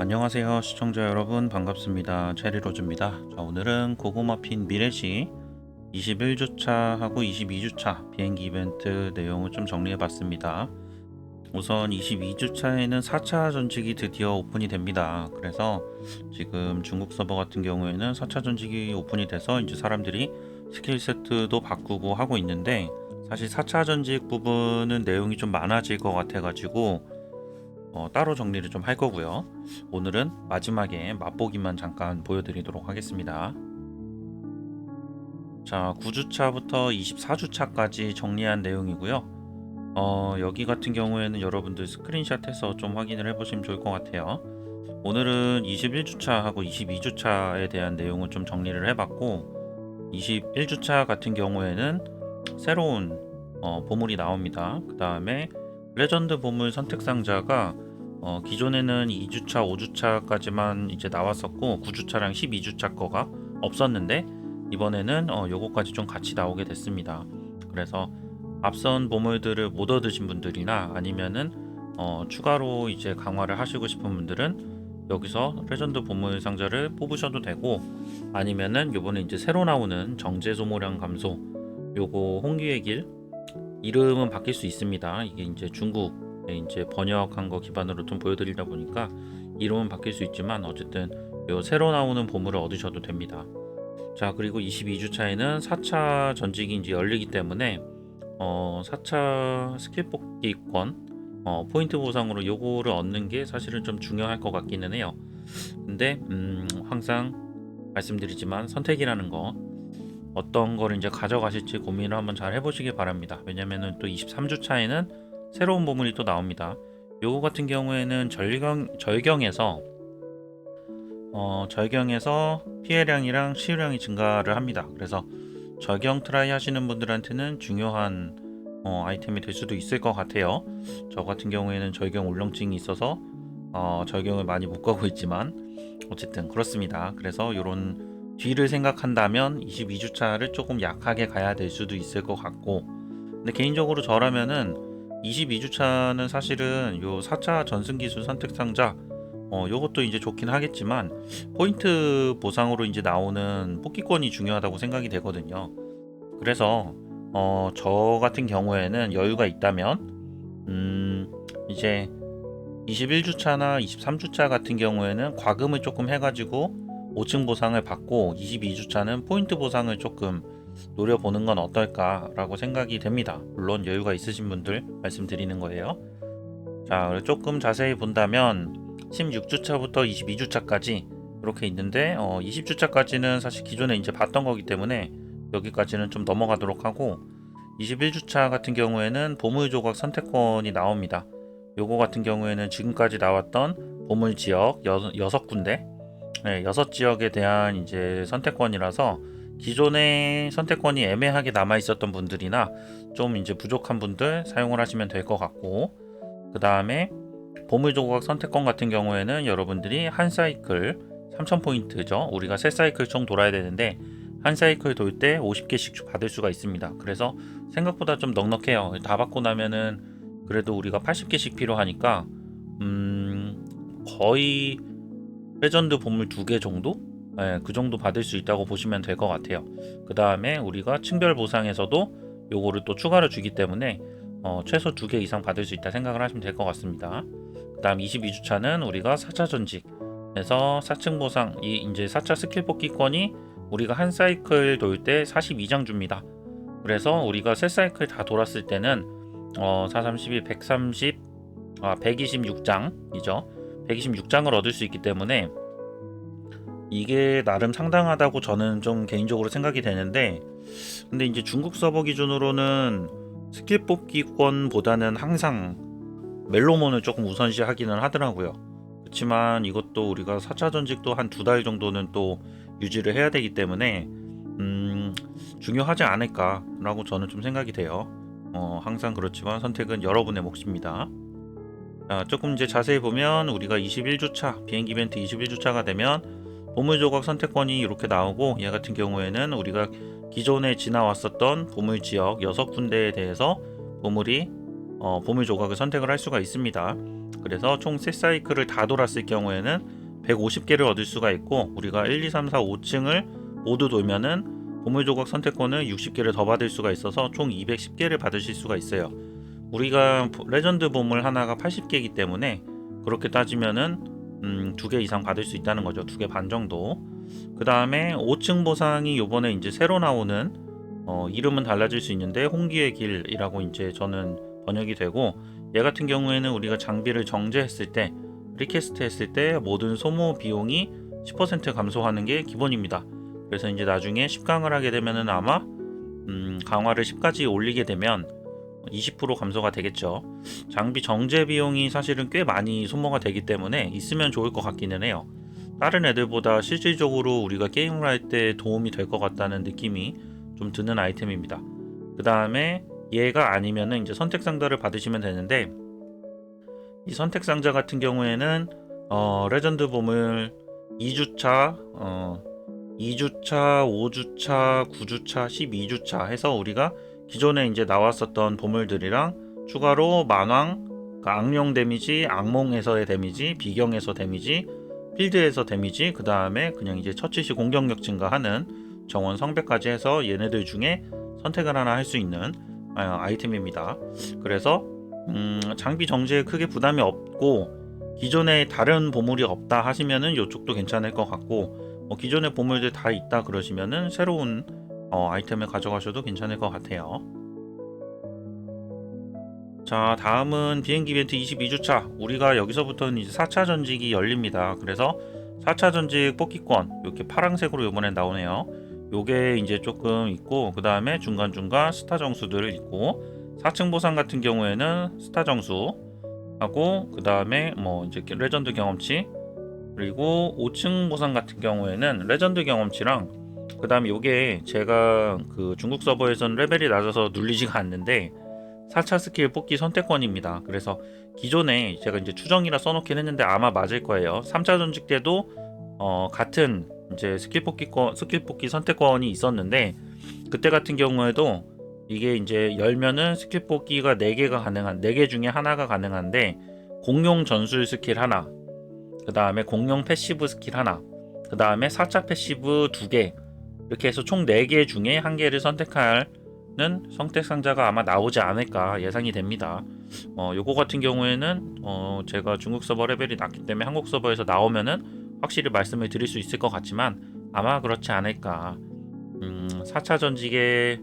안녕하세요 시청자 여러분. 반갑습니다. 체리로즈입니다. 자 오늘은 고구마핀 미래시 21주차 하고 22주차 비행기 이벤트 내용을 좀 정리해 봤습니다. 우선 22주차에는 4차 전직이 드디어 오픈이 됩니다. 그래서 지금 중국 서버 같은 경우에는 4차 전직이 오픈이 돼서 이제 사람들이 스킬 세트도 바꾸고 하고 있는데 사실 4차 전직 부분은 내용이 좀 많아질 것 같아 가지고 어, 따로 정리를 좀 할 거고요. 오늘은 마지막에 맛보기만 잠깐 보여드리도록 하겠습니다. 자, 9주차부터 24주차까지 정리한 내용이고요. 어, 여기 같은 경우에는 여러분들 스크린샷해서 좀 확인을 해보시면 좋을 것 같아요. 오늘은 21주차하고 22주차에 대한 내용을 좀 정리를 해봤고, 21주차 같은 경우에는 새로운 어, 보물이 나옵니다. 그 다음에 레전드 보물 선택 상자가 어, 기존에는 2주차, 5주차까지만 이제 나왔었고 9주차랑 12주차 거가 없었는데 이번에는 어, 요거까지 좀 같이 나오게 됐습니다. 그래서 앞선 보물들을 못 얻으신 분들이나 아니면은 어, 추가로 이제 강화를 하시고 싶은 분들은 여기서 레전드 보물 상자를 뽑으셔도 되고 아니면은 요번에 이제 새로 나오는 정제 소모량 감소 요거 홍기의 길 이름은 바뀔 수 있습니다. 이게 이제 중국에 이제 번역한 거 기반으로 좀 보여드리다 보니까 이름은 바뀔 수 있지만 어쨌든 요 새로 나오는 보물을 얻으셔도 됩니다. 자 그리고 22주 차에는 4차 전직이 이제 열리기 때문에 어 4차 스킬 뽑기권 어 포인트 보상으로 요거를 얻는 게 사실은 좀 중요할 것 같기는 해요. 근데 음 항상 말씀드리지만 선택이라는 거 어떤 거를 이제 가져가실지 고민을 한번 잘 해보시기 바랍니다. 왜냐면은 또 23주 차에는 새로운 보물이 또 나옵니다. 요거 같은 경우에는 절경 절경에서 어, 절경에서 피해량이랑 치유량이 증가를 합니다. 그래서 절경 트라이 하시는 분들한테는 중요한 어, 아이템이 될 수도 있을 것 같아요. 저 같은 경우에는 절경 울렁증이 있어서 어, 절경을 많이 못 가고 있지만 어쨌든 그렇습니다. 그래서 요런 뒤를 생각한다면 22주차를 조금 약하게 가야 될 수도 있을 것 같고 근데 개인적으로 저라면은 22주차는 사실은 요 4차 전승기술 선택 상자 어 요것도 이제 좋긴 하겠지만 포인트 보상으로 이제 나오는 뽑기권이 중요하다고 생각이 되거든요. 그래서 어 저 같은 경우에는 여유가 있다면 음 이제 21주차나 23주차 같은 경우에는 과금을 조금 해가지고 5층 보상을 받고 22주차는 포인트 보상을 조금 노려보는 건 어떨까라고 생각이 됩니다. 물론 여유가 있으신 분들 말씀드리는 거예요. 자, 조금 자세히 본다면 16주차부터 22주차까지 이렇게 있는데 어, 20주차까지는 사실 기존에 이제 봤던 거기 때문에 여기까지는 좀 넘어가도록 하고 21주차 같은 경우에는 보물 조각 선택권이 나옵니다. 요거 같은 경우에는 지금까지 나왔던 보물 지역 6군데 네, 여섯 지역에 대한 이제 선택권이라서 기존의 선택권이 애매하게 남아 있었던 분들이나 좀 이제 부족한 분들 사용을 하시면 될 것 같고 그 다음에 보물 조각 선택권 같은 경우에는 여러분들이 한 사이클 3000포인트죠. 우리가 세 사이클 총 돌아야 되는데 한 사이클 돌 때 50개씩 받을 수가 있습니다. 그래서 생각보다 좀 넉넉해요. 다 받고 나면은 그래도 우리가 80개씩 필요하니까 음 거의 레전드 보물 두 개 정도? 네, 그 정도 받을 수 있다고 보시면 될 것 같아요. 그 다음에 우리가 층별 보상에서도 요거를 또 추가로 주기 때문에 어, 최소 두개 이상 받을 수 있다 생각을 하시면 될 것 같습니다. 그 다음 22주차는 우리가 4차 전직에서 4층 보상, 이 이제 4차 스킬 뽑기권이 우리가 한 사이클 돌 때 42장 줍니다. 그래서 우리가 세 사이클 다 돌았을 때는 어, 4, 32, 130, 아, 126장이죠. 126장을 얻을 수 있기 때문에 이게 나름 상당하다고 저는 좀 개인적으로 생각이 되는데 근데 이제 중국 서버 기준으로는 스킬 뽑기권보다는 항상 멜로몬을 조금 우선시 하기는 하더라고요. 그렇지만 이것도 우리가 4차 전직도 한 두 달 정도는 또 유지를 해야 되기 때문에 음, 중요하지 않을까라고 저는 좀 생각이 돼요. 어, 항상 그렇지만 선택은 여러분의 몫입니다. 자, 조금 이제 자세히 보면 우리가 21주차 비행기 이벤트 21주차가 되면 보물 조각 선택권이 이렇게 나오고 얘 같은 경우에는 우리가 기존에 지나왔었던 보물 지역 6군데에 대해서 보물이 어, 보물 조각을 선택을 할 수가 있습니다. 그래서 총세 사이클을 다 돌았을 경우에는 150개를 얻을 수가 있고 우리가 1, 2, 3, 4, 5층을 모두 돌면은 보물 조각 선택권을 60개를 더 받을 수가 있어서 총 210개를 받으실 수가 있어요. 우리가 레전드 보물 하나가 80개이기 때문에 그렇게 따지면은 음, 두 개 이상 받을 수 있다는 거죠. 두 개 반 정도. 그 다음에 5층 보상이 요번에 이제 새로 나오는 어, 이름은 달라질 수 있는데 홍기의 길이라고 이제 저는 번역이 되고 얘 같은 경우에는 우리가 장비를 정제했을 때 리퀘스트 했을 때 모든 소모 비용이 10% 감소하는 게 기본입니다. 그래서 이제 나중에 10강을 하게 되면은 아마 음, 강화를 10까지 올리게 되면 20% 감소가 되겠죠. 장비 정제 비용이 사실은 꽤 많이 소모가 되기 때문에 있으면 좋을 것 같기는 해요. 다른 애들보다 실질적으로 우리가 게임을 할 때 도움이 될 것 같다는 느낌이 좀 드는 아이템입니다. 그 다음에 얘가 아니면은 이제 선택 상자를 받으시면 되는데 이 선택 상자 같은 경우에는 어, 레전드 보물 2주차, 어, 2주차, 5주차, 9주차, 12주차 해서 우리가 기존에 이제 나왔었던 보물들이랑 추가로 만왕, 그러니까 악령 데미지, 악몽에서의 데미지, 비경에서 데미지, 필드에서 데미지, 그 다음에 그냥 이제 처치시 공격력 증가하는 정원 성배까지 해서 얘네들 중에 선택을 하나 할 수 있는 아, 아이템입니다. 그래서 음, 장비 정지에 크게 부담이 없고 기존에 다른 보물이 없다 하시면은 이쪽도 괜찮을 것 같고 뭐 기존의 보물들 다 있다 그러시면은 새로운 어, 아이템을 가져가셔도 괜찮을 것 같아요. 자 다음은 비행기 이벤트 22주차 우리가 여기서부터는 이제 4차 전직이 열립니다. 그래서 4차 전직 뽑기권 이렇게 파란색으로 이번에 나오네요. 요게 이제 조금 있고 그 다음에 중간중간 스타 정수들을 있고 4층 보상 같은 경우에는 스타 정수 하고 그 다음에 뭐 이제 레전드 경험치 그리고 5층 보상 같은 경우에는 레전드 경험치랑 그 다음에 요게 제가 그 중국 서버에선 레벨이 낮아서 눌리지가 않는데 4차 스킬 뽑기 선택권입니다. 그래서 기존에 제가 이제 추정이라 써놓긴 했는데 아마 맞을 거예요. 3차 전직 때도 어, 같은 이제 스킬 뽑기 권 스킬 뽑기 선택권이 있었는데 그때 같은 경우에도 이게 이제 열면은 스킬 뽑기가 4개가 가능한 4개 중에 하나가 가능한데 공룡 전술 스킬 하나 그 다음에 공룡 패시브 스킬 하나 그 다음에 4차 패시브 2개 이렇게 해서 총 4개 중에 한 개를 선택하는 선택 상자가 아마 나오지 않을까 예상이 됩니다. 어, 요거 같은 경우에는 어, 제가 중국 서버 레벨이 낮기 때문에 한국 서버에서 나오면은 확실히 말씀을 드릴 수 있을 것 같지만 아마 그렇지 않을까. 음, 4차 전직에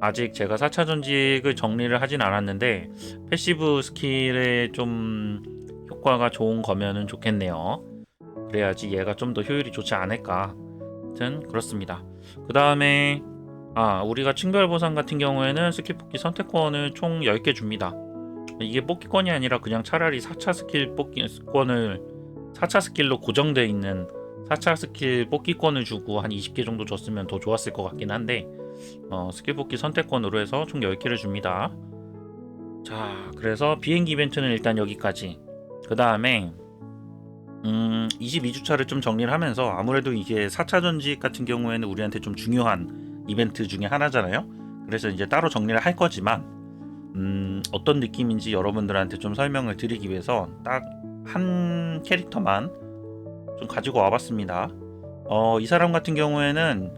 아직 제가 4차 전직을 정리를 하진 않았는데 패시브 스킬에 좀 효과가 좋은 거면은 좋겠네요. 그래야지 얘가 좀 더 효율이 좋지 않을까. 아무튼 그렇습니다. 그 다음에 아 우리가 층별 보상 같은 경우에는 스킬 뽑기 선택권을 총 10개 줍니다. 이게 뽑기권이 아니라 그냥 차라리 4차 스킬 뽑기권을 4차 스킬로 고정되어 있는 4차 스킬 뽑기권을 주고 한 20개 정도 줬으면 더 좋았을 것 같긴 한데 어, 스킬 뽑기 선택권으로 해서 총 10개를 줍니다. 자, 그래서 비행기 이벤트는 일단 여기까지. 그 다음에 음, 22주차를 좀 정리를 하면서 아무래도 이게 4차 전직 같은 경우에는 우리한테 좀 중요한 이벤트 중에 하나잖아요. 그래서 이제 따로 정리를 할 거지만 음, 어떤 느낌인지 여러분들한테 좀 설명을 드리기 위해서 딱 한 캐릭터만 좀 가지고 와봤습니다. 어, 이 사람 같은 경우에는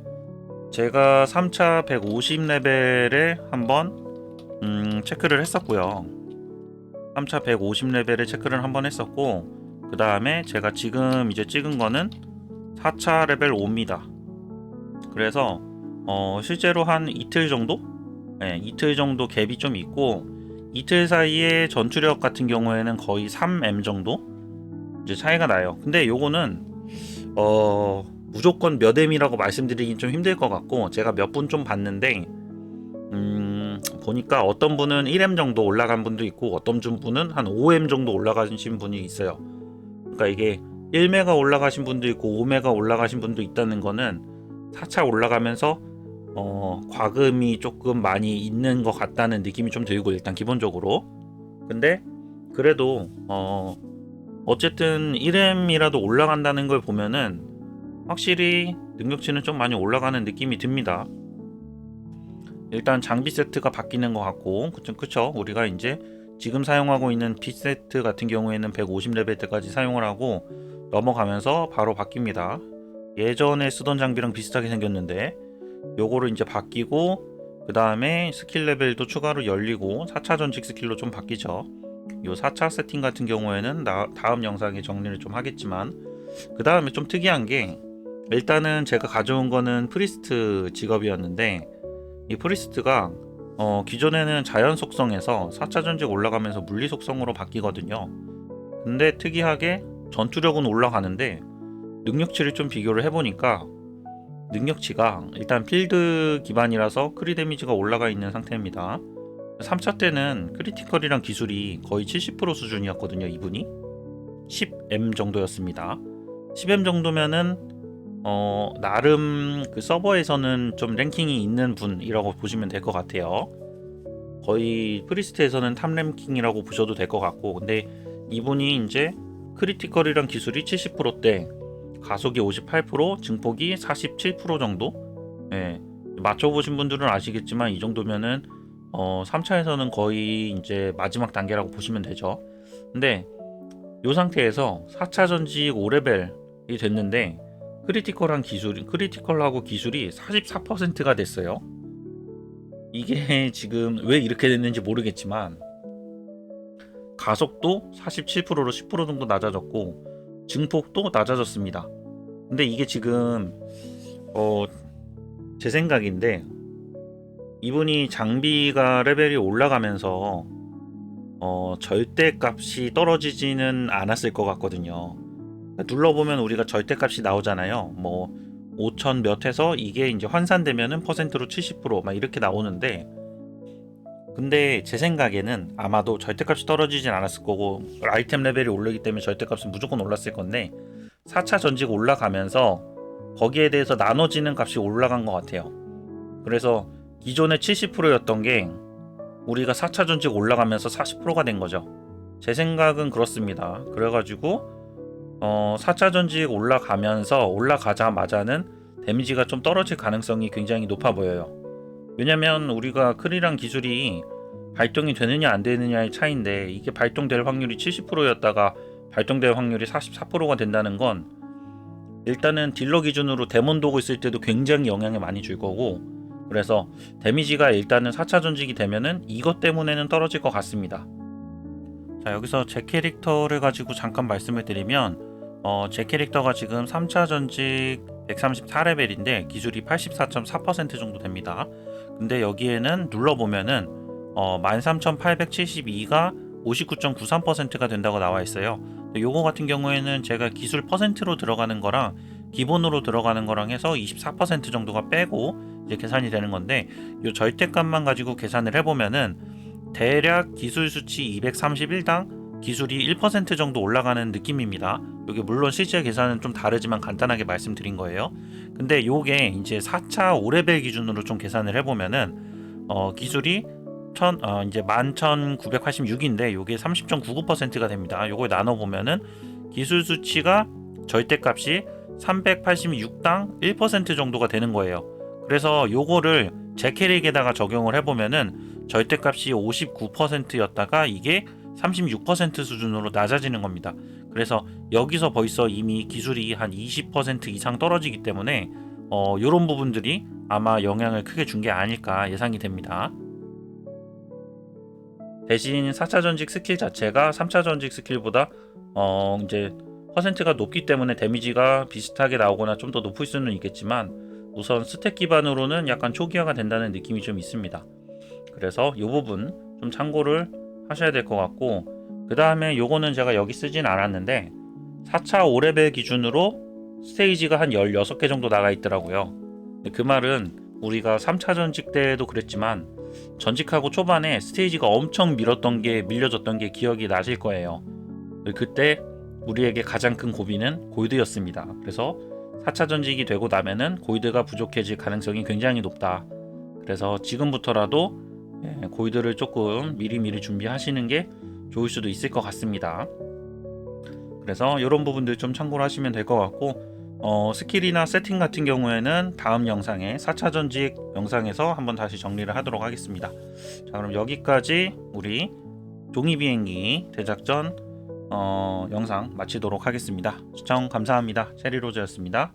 제가 3차 150레벨에 한번 음, 체크를 했었고요. 3차 150레벨에 체크를 한번 했었고 그 다음에 제가 지금 이제 찍은 거는 4차 레벨 5입니다. 그래서 어, 실제로 한 이틀 정도? 네, 이틀 정도 갭이 좀 있고 이틀 사이에 전투력 같은 경우에는 거의 3M 정도 이제 차이가 나요. 근데 요거는 어 무조건 몇 M이라고 말씀드리긴 좀 힘들 것 같고 제가 몇 분 좀 봤는데 음 보니까 어떤 분은 1M 정도 올라간 분도 있고 어떤 분은 한 5M 정도 올라가신 분이 있어요. 그러니까 이게 1메가 올라가신 분도 있고 5메가 올라가신 분도 있다는 거는 4차 올라가면서 어, 과금이 조금 많이 있는 것 같다는 느낌이 좀 들고 일단 기본적으로 근데 그래도 어, 어쨌든 1M이라도 올라간다는 걸 보면은 확실히 능력치는 좀 많이 올라가는 느낌이 듭니다 일단 장비 세트가 바뀌는 것 같고 그쵸, 그쵸 우리가 이제 지금 사용하고 있는 B세트 같은 경우에는 150레벨 때까지 사용을 하고 넘어가면서 바로 바뀝니다. 예전에 쓰던 장비랑 비슷하게 생겼는데 요거를 이제 바뀌고 그 다음에 스킬 레벨도 추가로 열리고 4차 전직 스킬로 좀 바뀌죠. 요 4차 세팅 같은 경우에는 나- 다음 영상에 정리를 좀 하겠지만 그 다음에 좀 특이한 게 일단은 제가 가져온 거는 프리스트 직업이었는데 이 프리스트가 어, 기존에는 자연 속성에서 4차 전직 올라가면서 물리 속성으로 바뀌거든요. 근데 특이하게 전투력은 올라가는데 능력치를 좀 비교를 해보니까 능력치가 일단 필드 기반이라서 크리 데미지가 올라가 있는 상태입니다. 3차 때는 크리티컬이랑 기술이 거의 70% 수준이었거든요, 이분이. 10M 정도였습니다. 10M 정도면은 어, 나름 그 서버에서는 좀 랭킹이 있는 분이라고 보시면 될 것 같아요. 거의 프리스트에서는 탑 랭킹이라고 보셔도 될 것 같고, 근데 이분이 이제 크리티컬이랑 기술이 70%대, 가속이 58%, 증폭이 47% 정도. 예, 맞춰보신 분들은 아시겠지만 이 정도면은 어, 3차에서는 거의 이제 마지막 단계라고 보시면 되죠. 근데 이 상태에서 4차 전직 5레벨이 됐는데 크리티컬한 기술, 크리티컬하고 기술이 44%가 됐어요. 이게 지금 왜 이렇게 됐는지 모르겠지만 가속도 47%로 10% 정도 낮아졌고 증폭도 낮아졌습니다. 근데 이게 지금 어, 제 생각인데 이분이 장비가 레벨이 올라가면서 어, 절대 값이 떨어지지는 않았을 것 같거든요. 눌러보면 우리가 절대값이 나오잖아요. 뭐 5천 몇 해서 이게 이제 환산되면은 퍼센트로 70%막 이렇게 나오는데 근데 제 생각에는 아마도 절대값이 떨어지진 않았을 거고 아이템 레벨이 오르기 때문에 절대값은 무조건 올랐을 건데 4차 전직 올라가면서 거기에 대해서 나눠지는 값이 올라간 것 같아요. 그래서 기존에 70%였던 게 우리가 4차 전직 올라가면서 40%가 된 거죠. 제 생각은 그렇습니다. 그래가지고 어, 4차 전직 올라가면서 올라가자마자는 데미지가 좀 떨어질 가능성이 굉장히 높아 보여요. 왜냐면 우리가 크리랑 기술이 발동이 되느냐 안 되느냐의 차이인데 이게 발동될 확률이 70%였다가 발동될 확률이 44%가 된다는 건 일단은 딜러 기준으로 데몬 도구 있을 때도 굉장히 영향을 많이 줄 거고 그래서 데미지가 일단은 4차 전직이 되면은 이것 때문에는 떨어질 것 같습니다. 자 여기서 제 캐릭터를 가지고 잠깐 말씀을 드리면 어, 제 캐릭터가 지금 3차 전직 134레벨인데 기술이 84.4% 정도 됩니다. 근데 여기에는 눌러보면은 어, 13,872가 59.93%가 된다고 나와 있어요. 요거 같은 경우에는 제가 기술 퍼센트로 들어가는 거랑 기본으로 들어가는 거랑 해서 24% 정도가 빼고 이제 계산이 되는 건데 요 절대값만 가지고 계산을 해보면은 대략 기술 수치 231당 기술이 1% 정도 올라가는 느낌입니다. 이게 물론 실제 계산은 좀 다르지만 간단하게 말씀드린 거예요. 근데 요게 이제 4차 5레벨 기준으로 좀 계산을 해보면은 어, 기술이 천, 어, 이제 11,986인데 요게 30.99%가 됩니다. 요걸 나눠 보면은 기술 수치가 절대값이 386당 1% 정도가 되는 거예요. 그래서 요거를 제 캐릭에다가 적용을 해보면은 절대값이 59%였다가 이게 36% 수준으로 낮아지는 겁니다. 그래서 여기서 벌써 이미 기술이 한 20% 이상 떨어지기 때문에 어, 이런 부분들이 아마 영향을 크게 준 게 아닐까 예상이 됩니다. 대신 4차 전직 스킬 자체가 3차 전직 스킬보다 어, 이제 퍼센트가 높기 때문에 데미지가 비슷하게 나오거나 좀 더 높을 수는 있겠지만 우선 스택 기반으로는 약간 초기화가 된다는 느낌이 좀 있습니다. 그래서 이 부분 좀 참고를 하셔야 될 것 같고 그 다음에 요거는 제가 여기 쓰진 않았는데 4차 5레벨 기준으로 스테이지가 한 16개 정도 나가 있더라고요. 그 말은 우리가 3차 전직 때도 그랬지만 전직하고 초반에 스테이지가 엄청 밀었던 게 밀려졌던 게 기억이 나실 거예요. 그때 우리에게 가장 큰 고비는 골드였습니다. 그래서 4차 전직이 되고 나면은 골드가 부족해질 가능성이 굉장히 높다. 그래서 지금부터라도 예, 골드를 조금 미리미리 준비하시는 게 좋을 수도 있을 것 같습니다. 그래서 이런 부분들 좀 참고를 하시면 될 것 같고 어, 스킬이나 세팅 같은 경우에는 다음 영상에 4차 전직 영상에서 한번 다시 정리를 하도록 하겠습니다. 자 그럼 여기까지 우리 종이 비행기 대작전 어, 영상 마치도록 하겠습니다. 시청 감사합니다. 체리로즈였습니다.